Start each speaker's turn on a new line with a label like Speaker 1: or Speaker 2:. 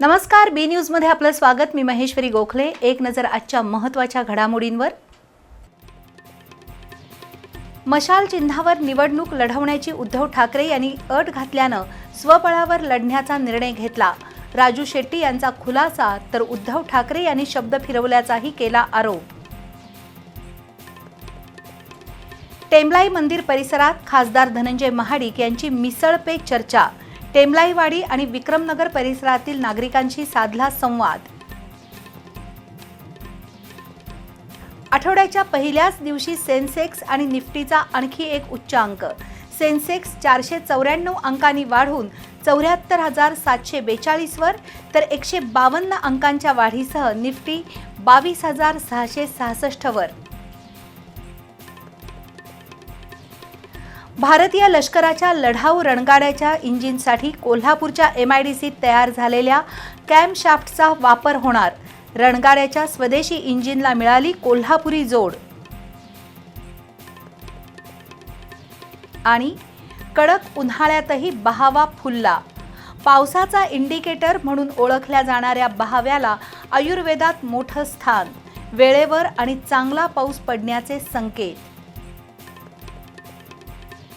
Speaker 1: नमस्कार बी न्यूजमध्ये आपलं स्वागत. मी महेश्वरी गोखले. एक नजर आजच्या महत्त्वाच्या घडामोडींवर. मशाल चिन्हावर निवडणूक लढवण्याची उद्धव ठाकरे यांनी अट घातल्यानं स्वबळावर लढण्याचा निर्णय घेतला. राजू शेट्टी यांचा खुलासा तर उद्धव ठाकरे यांनी शब्द फिरवल्याचाही केला आरोप. टेमलाई मंदिर परिसरात खासदार धनंजय महाडिक यांची मिसळपे चर्चा. टेमलाईवाडी आणि विक्रमनगर परिसरातील नागरिकांशी साधला संवाद. आठवड्याच्या पहिल्याच दिवशी सेन्सेक्स आणि निफ्टीचा आणखी एक उच्चांक. सेन्सेक्स चारशे चौऱ्याण्णव अंकांनी वाढून चौऱ्याहत्तर हजार सातशे बेचाळीसवर तर एकशे बावन्न अंकांच्या वाढीसह निफ्टी बावीस हजार सहाशे सहासष्टवर भारतीय लष्कराच्या लढाऊ रणगाड्याच्या इंजिनसाठी कोल्हापूरच्या एम आय डी सीत तयार झालेल्या कॅम्पशाफ्टचा वापर होणार. रणगाड्याच्या स्वदेशी इंजिनला मिळाली कोल्हापुरी जोड. आणि कडक उन्हाळ्यातही बहावा फुलला. पावसाचा इंडिकेटर म्हणून ओळखल्या जाणाऱ्या बहाव्याला आयुर्वेदात मोठं स्थान. वेळेवर आणि चांगला पाऊस पडण्याचे संकेत.